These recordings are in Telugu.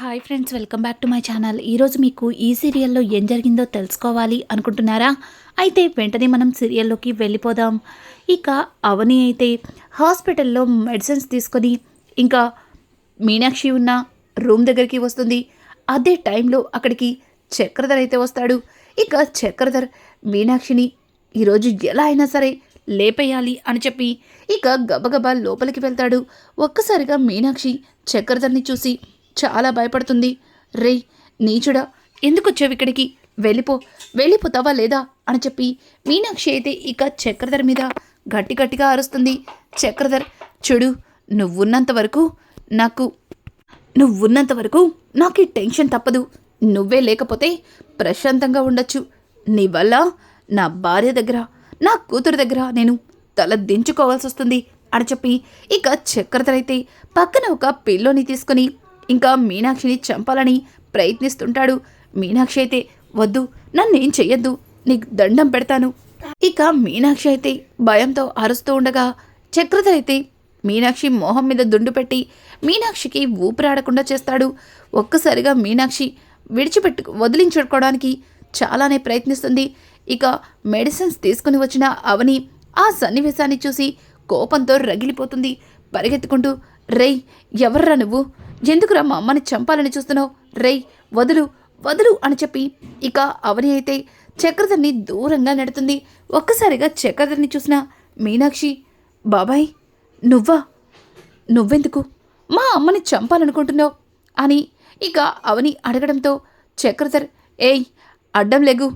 Hi friends welcome back to my channel ఈరోజు మీకు ఈ సీరియల్లో ఏం జరిగిందో తెలుసుకోవాలి అనుకుంటున్నారా? అయితే వెంటనే మనం సీరియల్లోకి వెళ్ళిపోదాం. ఇక అవని అయితే హాస్పిటల్లో మెడిసిన్స్ తీసుకొని ఇంకా మీనాక్షి ఉన్న రూమ్ దగ్గరికి వస్తుంది. అదే టైంలో అక్కడికి చక్రధర్ అయితే వస్తాడు. ఇక చక్రధర్ మీనాక్షిని ఈరోజు ఎలా అయినా సరే లేపేయాలి అని చెప్పి ఇక గబగబా లోపలికి వెళ్తాడు. ఒక్కసారిగా మీనాక్షి చక్రధర్ని చూసి చాలా భయపడుతుంది. రే నీచుడా ఎందుకు వచ్చావు ఇక్కడికి? వెళ్ళిపో వెళ్ళిపోతావా లేదా? అని చెప్పి మీనాక్షి అయితే ఇక చక్రధర్ మీద గట్టి గట్టిగా అరుస్తుంది. చక్రధర్ చూడు నువ్వున్నంత వరకు నాకు నువ్వున్నంత వరకు నాకు ఈ టెన్షన్ తప్పదు. నువ్వే లేకపోతే ప్రశాంతంగా ఉండొచ్చు. నీ వల్ల నా భార్య దగ్గర నా కూతురు దగ్గర నేను తల దించుకోవాల్సి వస్తుంది అని చెప్పి ఇక చక్రధర్ అయితే పక్కన ఒక పిల్లోని తీసుకుని ఇంకా మీనాక్షిని చంపాలని ప్రయత్నిస్తుంటాడు. మీనాక్షి అయితే వద్దు నన్నేం చెయ్యొద్దు నీకు దండం పెడతాను. ఇక మీనాక్షి అయితే భయంతో అరుస్తూ ఉండగా చక్రధర్ అయితే మీనాక్షి మొహం మీద దుండు పెట్టి మీనాక్షికి ఊపిరాడకుండా చేస్తాడు. ఒక్కసారిగా మీనాక్షి విడిచిపెట్టు వదిలించుకోవడానికి చాలానే ప్రయత్నిస్తుంది. ఇక మెడిసిన్స్ తీసుకుని వచ్చిన అవని ఆ సన్నివేశాన్ని చూసి కోపంతో రగిలిపోతుంది. పరిగెత్తుకుంటూ రేయ్ ఎవర్రా నువ్వు? ఎందుకురా మా అమ్మని చంపాలని చూస్తున్నావు? రేయ్ వదులు వదులు అని చెప్పి ఇక అవని అయితే చక్రధర్ని దూరంగా నెడుతుంది. ఒక్కసారిగా చక్రధర్ని చూసిన మీనాక్షి బాబాయ్ నువ్వా? నువ్వెందుకు? మా అమ్మని చంపాలనుకుంటున్నావు? అని ఇక అవని అడగడంతో చక్రధర్ ఏయ్ అడ్డం లేగు.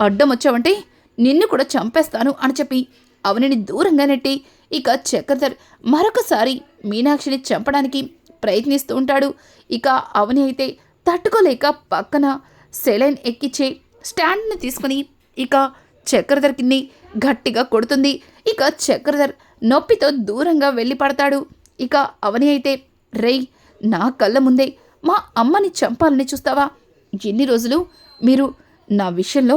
అడ్డం వచ్చావంటే నిన్ను కూడా చంపేస్తాను అని చెప్పి అవనిని దూరంగా నెట్టి ఇక చక్రధర్ మరొకసారి మీనాక్షిని చంపడానికి ప్రయత్నిస్తూ ఉంటాడు. ఇక అవని అయితే తట్టుకోలేక పక్కన సెలైన్ ఎక్కిచ్చే స్టాండ్ని తీసుకుని ఇక చక్రధర్కిని గట్టిగా కొడుతుంది. ఇక చక్రధర్ నొప్పితో దూరంగా వెళ్ళి పడతాడు. ఇక అవని అయితే రేయ్ నా కళ్ళ ముందే మా అమ్మని చంపాలని చూస్తావా? ఎన్ని రోజులు మీరు నా విషయంలో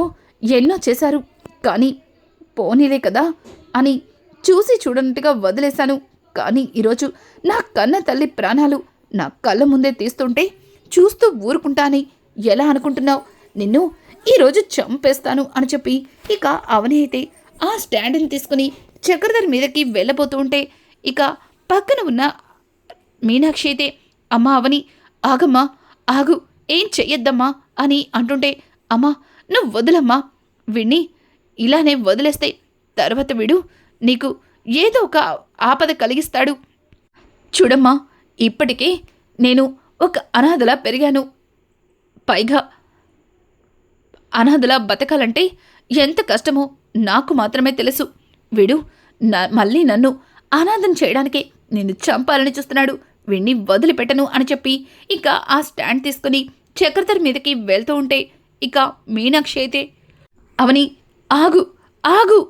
ఎన్నో చేశారు. కానీ పోనీలే కదా అని చూసి చూడనట్టుగా వదిలేశాను. కానీ ఈరోజు నా కన్న తల్లి ప్రాణాలు నా కళ్ళ ముందే తీస్తుంటే చూస్తూ ఊరుకుంటాని. ఎలా అనుకుంటున్నావు? నిన్ను ఈరోజు చంపేస్తాను అని చెప్పి ఇక అవని అయితే ఆ స్టాండ్ని తీసుకుని చక్రధర్ మీదకి వెళ్ళబోతూ ఉంటే ఇక పక్కన ఉన్న మీనాక్షి అయితే అమ్మా అవని ఆగమ్మా ఆగు ఏం చెయ్యొద్దమ్మా అని అంటుంటే అమ్మా నువ్వు వదులమ్మా విన్ని ఇలానే వదిలేస్తే తర్వాత విడు నీకు ఏదో ఒక ఆపద కలిగిస్తాడు. చూడమ్మా ఇప్పటికే నేను ఒక అనాథలా పెరిగాను. పైగా అనాథలా బతకాలంటే ఎంత కష్టమో నాకు మాత్రమే తెలుసు. వీడు నా మళ్ళీ నన్ను అనాథం చేయడానికే నిన్ను చంపాలని చూస్తున్నాడు. వీణ్ణి వదిలిపెట్టను అని చెప్పి ఇక ఆ స్టాండ్ తీసుకుని చక్రధర్ మీదకి వెళ్తూ ఉంటే ఇక మీనాక్షి అయితే అవని ఆగు ఆగు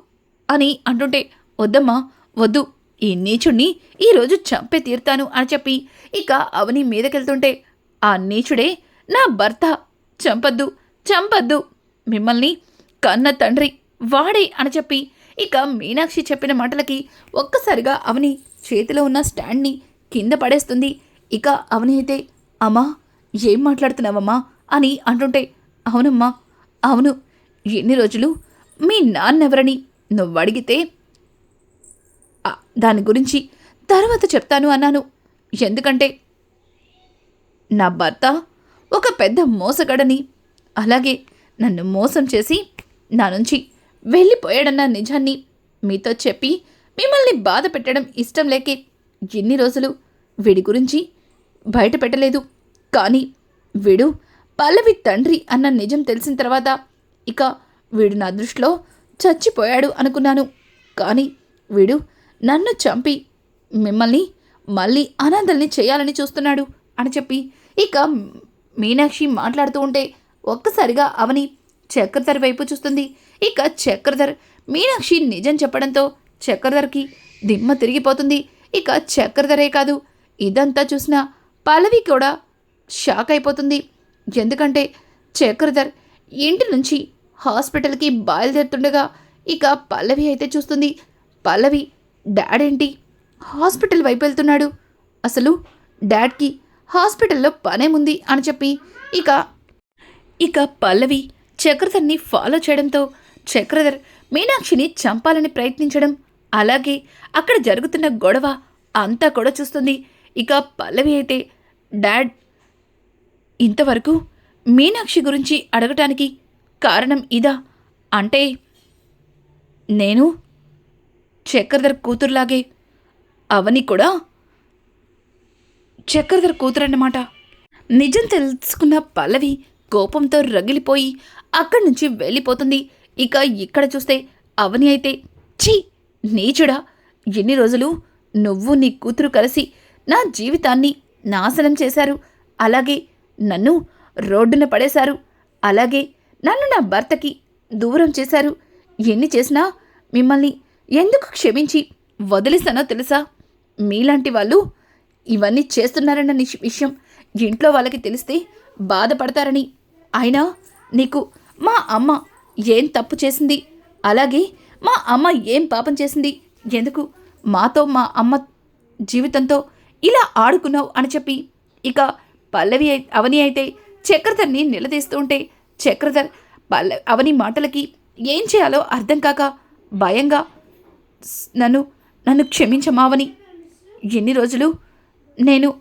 అని అంటుంటే వద్దమ్మా వద్దు. ఈ నీచుణ్ణి ఈరోజు చంపే తీరుతాను అని చెప్పి ఇక అవని మీదకెళ్తుంటే ఆ నీచుడే నా భర్త చంపద్దు చంపద్దు. మిమ్మల్ని కన్న తండ్రి వాడే అని చెప్పి ఇక మీనాక్షి చెప్పిన మాటలకి ఒక్కసారిగా అవని చేతిలో ఉన్న స్టాండ్ని కింద పడేస్తుంది. ఇక అవని అయితే అమ్మా ఏం మాట్లాడుతున్నావమ్మా? అని అంటుంటే అవునమ్మా అవును. ఎన్ని రోజులు మీ నాన్నెవరని నువ్వు అడిగితే దాని గురించి తర్వాత చెప్తాను అన్నాను. ఎందుకంటే నా భర్త ఒక పెద్ద మోసగడని అలాగే నన్ను మోసం చేసి నా నుంచి వెళ్ళిపోయాడన్న నిజాన్ని మీతో చెప్పి మిమ్మల్ని బాధ పెట్టడం ఇష్టం లేకే ఎన్ని రోజులు వీడి గురించి బయట పెట్టలేదు. కానీ వీడు పల్లవి తండ్రి అన్న నిజం తెలిసిన తర్వాత ఇక వీడు నా దృష్టిలో చచ్చిపోయాడు అనుకున్నాను. కానీ వీడు నన్ను చంపి మిమ్మల్ని మళ్ళీ అనాథల్ని చేయాలని చూస్తున్నాడు అని చెప్పి. ఇక మీనాక్షి మాట్లాడుతూ ఉంటే ఒక్కసారిగా అవని చక్రధర్ వైపు చూస్తుంది. ఇక చక్రధర్ మీనాక్షి నిజం చెప్పడంతో చక్రధర్కి దిమ్మ తిరిగిపోతుంది. ఇక చక్రధరే కాదు ఇదంతా చూసిన పల్లవి కూడా షాక్ అయిపోతుంది. ఎందుకంటే చక్రధర్ ఇంటి నుంచి హాస్పిటల్కి బయలుదేరుతుండగా ఇక పల్లవి అయితే చూస్తుంది. పల్లవి డాడేంటి? హాస్పిటల్ వైపు వెళ్తున్నాడు. అసలు డాడ్కి హాస్పిటల్లో పనేముంది అని చెప్పి ఇక ఇక పల్లవి చక్రధర్ని ఫాలో చేయడంతో చక్రధర్ మీనాక్షిని చంపాలని ప్రయత్నించడం అలాగే అక్కడ జరుగుతున్న గొడవ అంతా కూడా చూస్తుంది. ఇక పల్లవి అయితే డాడ్ ఇంతవరకు మీనాక్షి గురించి అడగటానికి కారణం ఇదా? అంటే నేను చక్రధర్ కూతురులాగే. అవని కూడా చక్రధర్ కూతురన్నమాట. నిజం తెలుసుకున్న పల్లవి కోపంతో రగిలిపోయి అక్కడి నుంచి వెళ్ళిపోతుంది. ఇక ఇక్కడ చూస్తే అవని అయితే ఛీ నీచుడా ఎన్ని రోజులు నువ్వు నీ కూతురు కలిసి నా జీవితాన్ని నాశనం చేశారు. అలాగే నన్ను రోడ్డున పడేశారు. అలాగే నన్ను నా భర్తకి దూరం చేశారు. ఎన్ని చేసినా మిమ్మల్ని ఎందుకు క్షమించి? వదిలేస్తానో తెలుసా? మీలాంటి వాళ్ళు ఇవన్నీ చేస్తున్నారన్న విషయం ఇంట్లో వాళ్ళకి తెలిస్తే బాధపడతారని. అయినా నీకు మా అమ్మ ఏం తప్పు చేసింది? అలాగే మా అమ్మ ఏం పాపం చేసింది? ఎందుకు మాతో మా అమ్మ జీవితంతో ఇలా ఆడుకున్నావు అని చెప్పి? ఇక పల్లవి అవని అయితే చక్రధర్ని నిలదీస్తూ ఉంటే చక్రధర్ పల్ల అవని మాటలకి ఏం చేయాలో అర్థం కాక భయంగా నన్ను నన్ను క్షమించమావని. ఎన్ని రోజులు నేను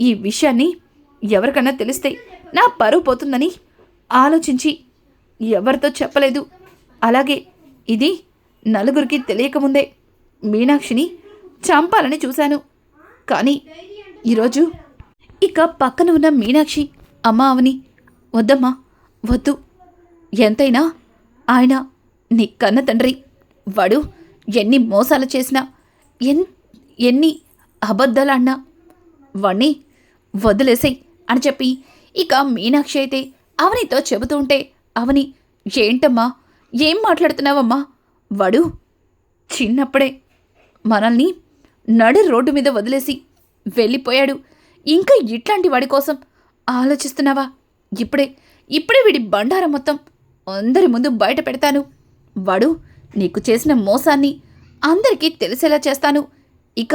ఈ విషయాన్ని ఎవరికన్నా తెలిస్తే నా పరువు పోతుందని ఆలోచించి ఎవరితో చెప్పలేదు. అలాగే ఇది నలుగురికి తెలియకముందే మీనాక్షిని చంపాలని చూశాను. కానీ ఈరోజు ఇక పక్కన ఉన్న మీనాక్షి అమ్మ అవని వద్దమ్మా వద్దు. ఎంతైనా ఆయన నీ కన్న తండ్రి. వాడు ఎన్ని మోసాలు చేసినా ఎన్ ఎన్ని అబద్ధాలు అన్నా వాణ్ణి వదిలేసేయ్ అని చెప్పి ఇక మీనాక్షి అయితే అవనితో చెబుతూ ఉంటే అవని ఏంటమ్మా? ఏం మాట్లాడుతున్నావమ్మా? వాడు చిన్నప్పుడే మనల్ని నడి రోడ్డు మీద వదిలేసి వెళ్ళిపోయాడు. ఇంకా ఇట్లాంటి వాడి కోసం ఆలోచిస్తున్నావా? ఇప్పుడే ఇప్పుడే వీడి బండారం మొత్తం అందరి ముందు బయట పెడతాను. వాడు నీకు చేసిన మోసాన్ని అందరికీ తెలిసేలా చేస్తాను. ఇక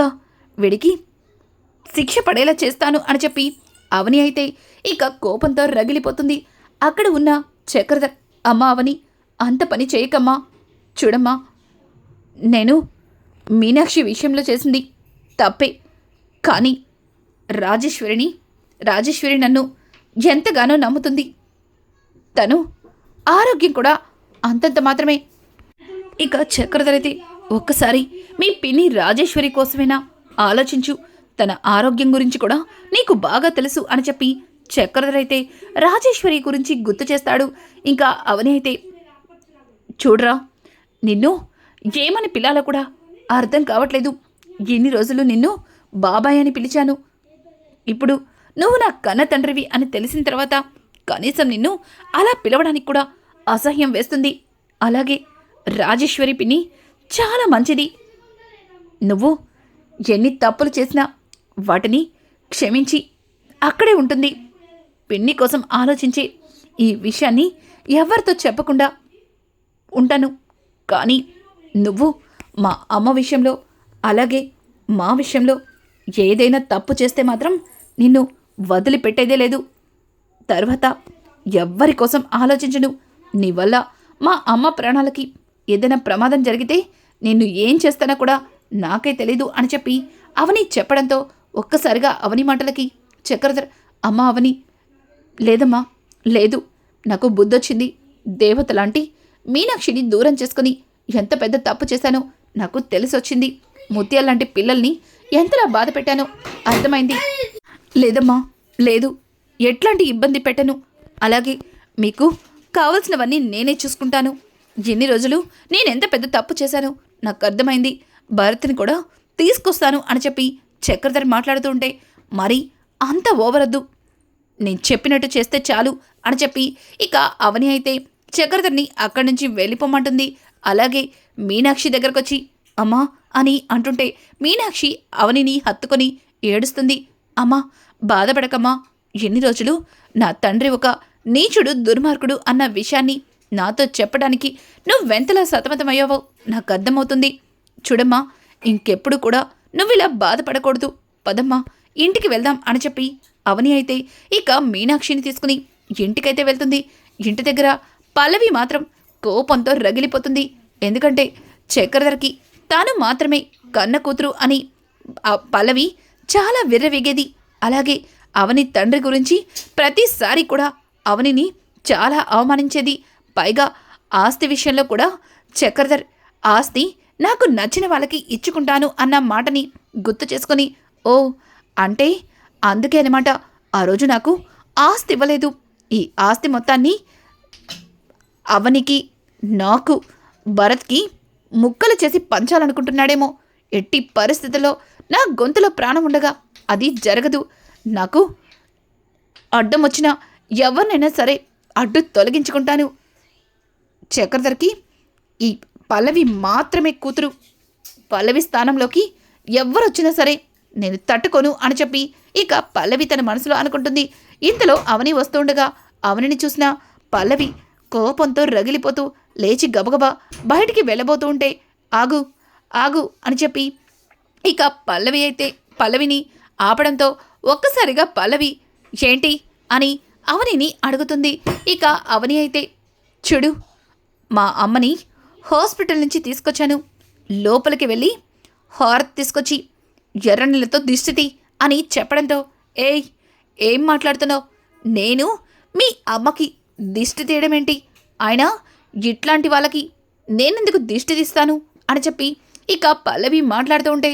విడికి శిక్ష పడేలా చేస్తాను అని చెప్పి అవని అయితే ఇక కోపంతో రగిలిపోతుంది. అక్కడ ఉన్న చక్రధర్ అమ్మా అవని అంత పని చేయకమ్మా చూడమ్మా నేను మీనాక్షి విషయంలో చేసింది తప్పే. కానీ రాజేశ్వరిని రాజేశ్వరి నన్ను ఎంతగానో నమ్ముతుంది. తను ఆరోగ్యం కూడా అంతంత మాత్రమే ఇక చక్రధర్ ఒక్కసారి మీ పిన్ని రాజేశ్వరి కోసమేనా? ఆలోచించు. తన ఆరోగ్యం గురించి కూడా నీకు బాగా తెలుసు అని చెప్పి చక్రధరైతే రాజేశ్వరి గురించి గుర్తు చేస్తాడు. ఇంకా అవని అయితే చూడరా నిన్ను ఏమని పిల్లాలో కూడా అర్థం కావట్లేదు. ఎన్ని రోజులు నిన్ను బాబాయ్ అని పిలిచాను. ఇప్పుడు నువ్వు నా కన్న తండ్రివి అని తెలిసిన తర్వాత కనీసం నిన్ను అలా పిలవడానికి కూడా అసహ్యం వేస్తుంది. అలాగే రాజేశ్వరి పిన్ని చాలా మంచిది. నువ్వు ఎన్ని తప్పులు చేసినా వాటిని క్షమించి అక్కడే ఉంటుంది. పిన్ని కోసం ఆలోచించి ఈ విషయాన్ని ఎవరితో చెప్పకుండా ఉంటాను. కానీ నువ్వు మా అమ్మ విషయంలో అలాగే మా విషయంలో ఏదైనా తప్పు చేస్తే మాత్రం నిన్ను వదిలిపెట్టేదే లేదు. తర్వాత ఎవ్వరి కోసం ఆలోచించను. నీ వల్ల మా అమ్మ ప్రాణాలకి ఏదైనా ప్రమాదం జరిగితే నేను ఏం చేస్తానో కూడా నాకే తెలీదు అని చెప్పి అవని చెప్పడంతో ఒక్కసారిగా అవని మాటలకి చక్రధర్ అమ్మ అవని లేదమ్మా లేదు. నాకు బుద్ధొచ్చింది దేవత లాంటి మీనాక్షిని దూరం చేసుకుని ఎంత పెద్ద తప్పు చేశానో నాకు తెలిసొచ్చింది. ముత్యాల లాంటి పిల్లల్ని ఎంతలా బాధ పెట్టానో అర్థమైంది. లేదమ్మా లేదు. ఎట్లాంటి ఇబ్బంది పెట్టను. అలాగే మీకు కావలసినవన్నీ నేనే చూసుకుంటాను. ఎన్ని రోజులు? నేనెంత పెద్ద తప్పు చేశాను? నాకు అర్థమైంది భరత్ని కూడా తీసుకొస్తాను అని చెప్పి చక్రధర్ మాట్లాడుతూ ఉంటే మరి అంత ఓవరద్దు. నేను చెప్పినట్టు చేస్తే చాలు అని చెప్పి ఇక అవని అయితే చక్రధర్ని అక్కడి నుంచి వెళ్ళిపోమంటుంది. అలాగే మీనాక్షి దగ్గరకు వచ్చి అమ్మా అని అంటుంటే మీనాక్షి అవనిని హత్తుకొని ఏడుస్తుంది. అమ్మా బాధపడకమ్మా. ఎన్ని రోజులు? నా తండ్రి ఒక నీచుడు దుర్మార్గుడు అన్న విషయాన్ని నాతో చెప్పడానికి నువ్వెంతలా సతమతమయ్యావో నాకు అర్థమవుతుంది చూడమ్మా ఇంకెప్పుడు కూడా నువ్వు ఇలా బాధపడకూడదు. పదమ్మా ఇంటికి వెళ్దాం అని చెప్పి అవని అయితే ఇక మీనాక్షిని తీసుకుని ఇంటికైతే వెళ్తుంది. ఇంటి దగ్గర పల్లవి మాత్రం కోపంతో రగిలిపోతుంది. ఎందుకంటే చక్రధరకి తాను మాత్రమే కన్న కూతురు అని ఆ పల్లవి చాలా విర్రవేగేది. అలాగే అవని తండ్రి గురించి ప్రతిసారి కూడా అవనిని చాలా అవమానించేది. పైగా ఆస్తి విషయంలో కూడా చక్రధర్ ఆస్తి నాకు నచ్చిన వాళ్ళకి ఇచ్చుకుంటాను అన్న మాటని గుర్తు చేసుకొని ఓ అంటే అందుకే అనమాట ఆ రోజు నాకు ఆస్తి ఇవ్వలేదు. ఈ ఆస్తి మొత్తాన్ని అవనికి నాకు భరత్కి ముక్కలు చేసి పంచాలనుకుంటున్నాడేమో. ఎట్టి పరిస్థితుల్లో నా గొంతులో ప్రాణం ఉండగా అది జరగదు. నాకు అడ్డం వచ్చిన ఎవరినైనా సరే అడ్డు తొలగించుకుంటాను. చక్రధర్కి ఈ పల్లవి మాత్రమే కూతురు. పల్లవి స్థానంలోకి ఎవ్వరు వచ్చినా సరే నేను తట్టుకోను అని చెప్పి ఇక పల్లవి తన మనసులో అనుకుంటుంది. ఇంతలో అవని వస్తుండగా అవనిని చూసిన పల్లవి కోపంతో రగిలిపోతూ లేచి గబగబా బయటికి వెళ్ళబోతూ ఉంటే ఆగు ఆగు అని చెప్పి ఇక పల్లవి అయితే పల్లవిని ఆపడంతో ఒక్కసారిగా పల్లవి ఏంటి? అని అవనిని అడుగుతుంది. ఇక అవని అయితే చూడు మా అమ్మని హాస్పిటల్ నుంచి తీసుకొచ్చాను. లోపలికి వెళ్ళి హారత్ తీసుకొచ్చి ఎర్ర నీళ్ళతో దిష్టితి అని చెప్పడంతో ఏయ్ ఏం మాట్లాడుతున్నావు? నేను మీ అమ్మకి దిష్టి తీయడం ఏంటి అయినా ఇట్లాంటి వాళ్ళకి నేనెందుకు దిష్టి తీస్తాను? అని చెప్పి ఇక పల్లవి మాట్లాడుతూ ఉంటే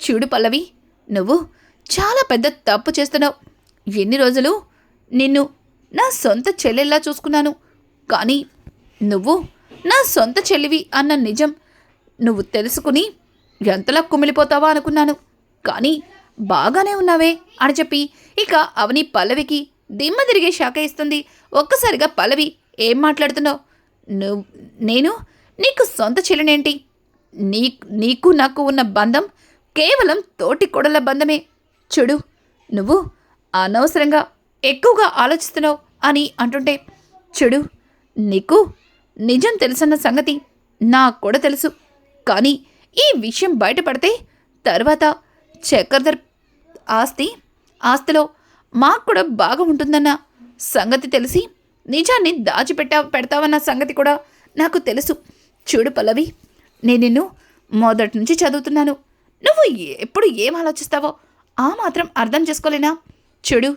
చూడు పల్లవి నువ్వు చాలా పెద్ద తప్పు చేస్తున్నావు. ఎన్ని రోజులు నిన్ను నా సొంత చెల్లెల్లా చూసుకున్నాను. కానీ నువ్వు నా సొంత చెల్లివి అన్న నిజం నువ్వు తెలుసుకుని ఎంతలా కుమిలిపోతావా అనుకున్నాను. కానీ బాగానే ఉన్నావే అని చెప్పి ఇక అవని పల్లవికి దిమ్మ తిరిగే శాఖ ఇస్తుంది. ఒక్కసారిగా పల్లవి ఏం మాట్లాడుతున్నావు? నువ్వు నేను నీకు సొంత చెల్లినేంటి నీ నీకు నాకు ఉన్న బంధం కేవలం తోటి కొడల బంధమే. చూడు నువ్వు అనవసరంగా ఎక్కువగా ఆలోచిస్తున్నావు అని అంటుంటే చూడు నీకు నిజం తెలుసన్న సంగతి నాకు కూడా తెలుసు. కానీ ఈ విషయం బయటపడితే తర్వాత చక్రధర్ ఆస్తి ఆస్తిలో మాకు కూడా బాగా ఉంటుందన్న సంగతి తెలిసి నిజాన్ని దాచిపెట్టా పెడతావన్న సంగతి కూడా నాకు తెలుసు. చూడు పల్లవి నేను నిన్ను మొదటి నుంచి చదువుతున్నాను. నువ్వు ఎప్పుడు ఏం ఆలోచిస్తావో ఆ మాత్రం అర్థం చేసుకోలేనా? చూడు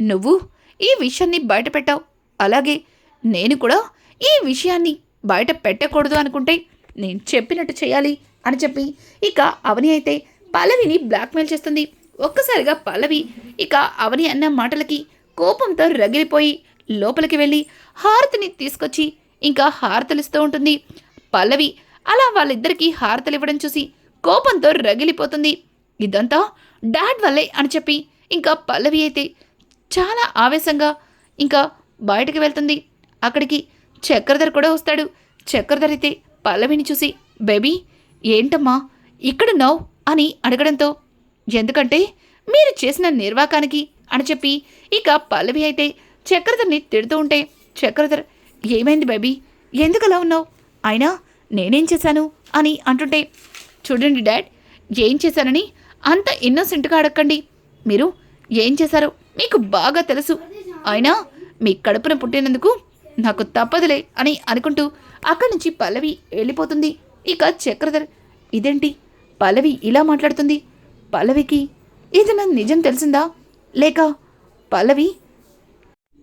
నువ్వు ఈ విషయాన్ని బయట పెట్టావు అలాగే నేను కూడా ఈ విషయాన్ని బయట పెట్టకూడదు అనుకుంటే నేను చెప్పినట్టు చేయాలి అని చెప్పి ఇక అవని అయితే పల్లవిని బ్లాక్మెయిల్ చేస్తుంది. ఒక్కసారిగా పల్లవి ఇక అవని అన్న మాటలకి కోపంతో రగిలిపోయి లోపలికి వెళ్ళి హారతిని తీసుకొచ్చి ఇంకా హారతలిస్తూ ఉంటుంది. పల్లవి అలా వాళ్ళిద్దరికీ హారతలు ఇవ్వడం చూసి కోపంతో రగిలిపోతుంది. ఇదంతా డాడ్ వల్లే అని చెప్పి ఇంకా పల్లవి అయితే చాలా ఆవేశంగా ఇంకా బయటకు వెళ్తుంది. అక్కడికి చక్రధర్ కూడా వస్తాడు. చక్రధర్ అయితే పల్లవిని చూసి బేబీ ఏంటమ్మా? ఇక్కడున్నావు? అని అడగడంతో ఎందుకంటే మీరు చేసిన నిర్వాకానికి అని చెప్పి ఇక పల్లవి అయితే చక్రధర్ని తిడుతూ ఉంటే చక్రధర్ ఏమైంది బేబీ? ఎందుకు అలా ఉన్నావు? అయినా నేనేం చేశాను? అని అంటుంటే చూడండి డాడ్ ఏం చేశానని అంత ఇన్నోసెంట్గా అడగండి మీరు ఏం చేశారో మీకు బాగా తెలుసు. అయినా మీ కడుపున పుట్టినందుకు నాకు తప్పదులే అని అనుకుంటూ అక్కడి నుంచి పల్లవి వెళ్ళిపోతుంది. ఇక చక్రధర్ ఇదేంటి? పల్లవి ఇలా మాట్లాడుతుంది? పల్లవికి ఇది నా నిజం తెలిసిందా? లేక పల్లవి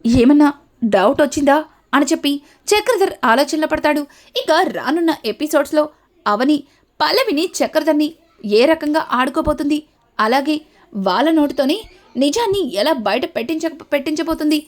ఏమన్నా డౌట్ వచ్చిందా? అని చెప్పి చక్రధర్ ఆలోచనలో పడతాడు. ఇక రానున్న ఎపిసోడ్స్లో అవని పల్లవిని చక్రధర్ని ఏ రకంగా ఆడుకోబోతుంది? అలాగే వాళ్ళ నోటితోనే నిజాన్ని ఎలా బయట పెట్టించ పెట్టించబోతుంది?